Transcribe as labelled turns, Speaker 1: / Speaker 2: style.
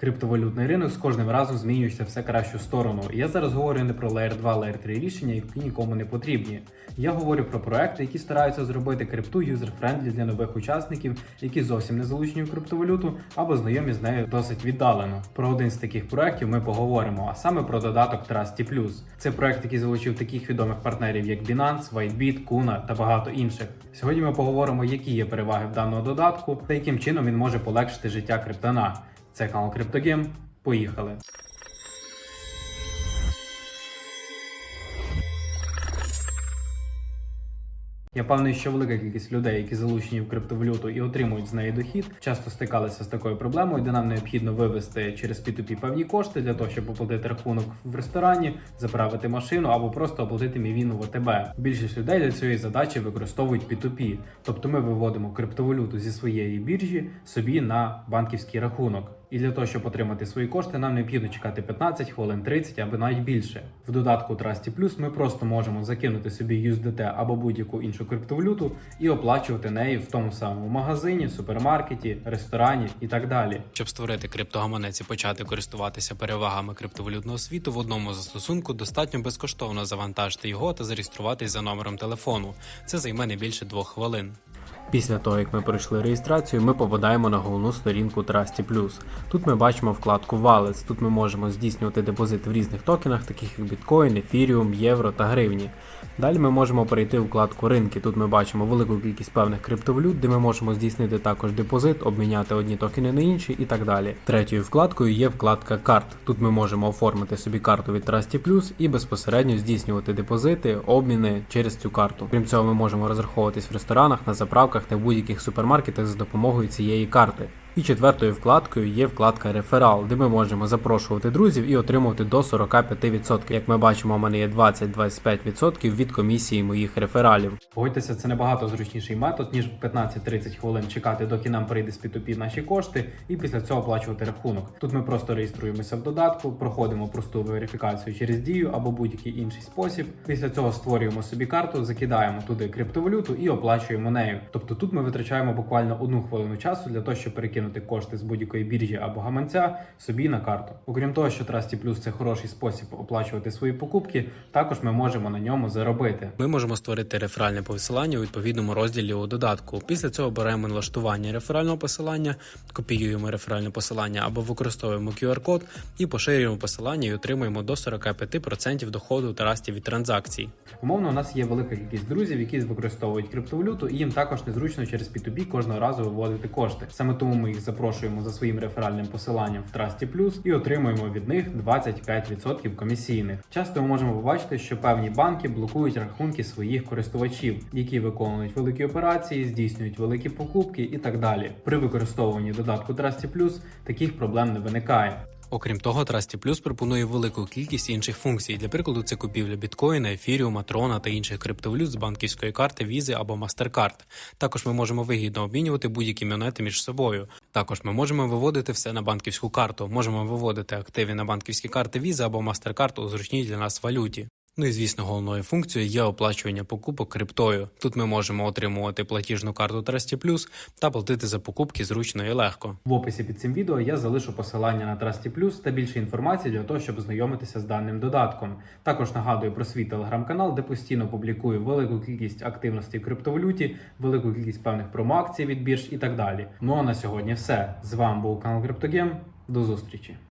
Speaker 1: Криптовалютний ринок з кожним разом змінюється все кращу сторону. Я зараз говорю не про Layer 2, Layer 3 рішення, які нікому не потрібні. Я говорю про проекти, які стараються зробити крипту юзер-френдлі для нових учасників, які зовсім не залучені в криптовалюту або знайомі з нею досить віддалено. Про один з таких проектів ми поговоримо, а саме про додаток Trusty+. Це проект, який залучив таких відомих партнерів, як Binance, WhiteBit, Kuna та багато інших. Сьогодні ми поговоримо, які є переваги в даного додатку та яким чином він може полегшити життя криптона. Це канал CryptoGame. Поїхали! Я певний, що велика кількість людей, які залучені в криптовалюту і отримують з неї дохід, часто стикалися з такою проблемою, де нам необхідно вивести через P2P певні кошти для того, щоб оплатити рахунок в ресторані, заправити машину або просто оплатити мівіну в ОТБ. Більшість людей для цієї задачі використовують P2P, тобто ми виводимо криптовалюту зі своєї біржі собі на банківський рахунок. І для того, щоб отримати свої кошти, нам необхідно чекати 15 хвилин, 30 або навіть більше. В додатку Trusty Plus ми просто можемо закинути собі USDT або будь-яку іншу криптовалюту і оплачувати нею в тому самому магазині, супермаркеті, ресторані і так далі.
Speaker 2: Щоб створити криптогаманець і почати користуватися перевагами криптовалютного світу в одному застосунку, достатньо безкоштовно завантажити його та зареєструватись за номером телефону. Це займе не більше двох хвилин.
Speaker 1: Після того, як ми пройшли реєстрацію, ми попадаємо на головну сторінку Trusty Тут ми бачимо вкладку Wallets. Тут ми можемо здійснювати депозит в різних токенах, таких як біткоін, ефіріум, євро та гривні. Далі ми можемо перейти в вкладку ринки. Тут ми бачимо велику кількість певних криптовалют, де ми можемо здійснити також депозит, обміняти одні токени на інші і так далі. Третьою вкладкою є вкладка карт. Тут ми можемо оформити собі карту від Trusty і безпосередньо здійснювати депозити, обміни через цю карту. Крім цього, ми можемо розраховуватись в ресторанах, на заправках та в будь-яких супермаркетах за допомогою цієї карти. І четвертою вкладкою є вкладка Реферал, де ми можемо запрошувати друзів і отримувати до 45%. Як ми бачимо, у мене є 20-25% від комісії моїх рефералів. Погодьтеся, це набагато зручніший метод, ніж 15-30 хвилин чекати, доки нам прийде з P2P наші кошти, і після цього оплачувати рахунок. Тут ми просто реєструємося в додатку, проходимо просту верифікацію через дію або будь-який інший спосіб. Після цього створюємо собі карту, закидаємо туди криптовалюту і оплачуємо нею. Тобто тут ми витрачаємо буквально одну хвилину часу для того, щоб перекинути кошти з будь-якої біржі або гаманця собі на карту. Окрім того, що Trusty Plus це хороший спосіб оплачувати свої покупки, також ми можемо на ньому заробити.
Speaker 2: Ми можемо створити реферальне посилання у відповідному розділі у додатку. Після цього беремо налаштування реферального посилання, копіюємо реферальне посилання або використовуємо QR-код і поширюємо посилання і отримуємо до 45% доходу расті від транзакцій.
Speaker 1: Умовно, у нас є велика кількість друзів, які використовують криптовалюту, і їм також незручно через P2P кожного разу виводити кошти. Саме тому ми їх запрошуємо за своїм реферальним посиланням в Trusty Plus і отримуємо від них 25% комісійних. Часто ми можемо побачити, що певні банки блокують рахунки своїх користувачів, які виконують великі операції, здійснюють великі покупки і так далі. При використовуванні додатку Trusty Plus таких проблем не виникає.
Speaker 2: Окрім того, Trusty Plus пропонує велику кількість інших функцій. Для прикладу, це купівля біткоїна, ефіріума, трона та інших криптовалют з банківської карти, візи або MasterCard. Також ми можемо вигідно обмінювати будь-які монети між собою. Також ми можемо виводити все на банківську карту. Можемо виводити активи на банківські карти Visa або MasterCard у зручній для нас валюті. Ну і звісно, головною функцією є оплачування покупок криптою. Тут ми можемо отримувати платіжну карту Trusty Plus та платити за покупки зручно і легко.
Speaker 1: В описі під цим відео я залишу посилання на Trusty Plus та більше інформації для того, щоб ознайомитися з даним додатком. Також нагадую про свій телеграм-канал, де постійно публікую велику кількість активності в криптовалюті, велику кількість певних промоакцій від бірж і так далі. Ну а на сьогодні все. З вами був канал CryptoGame. До зустрічі!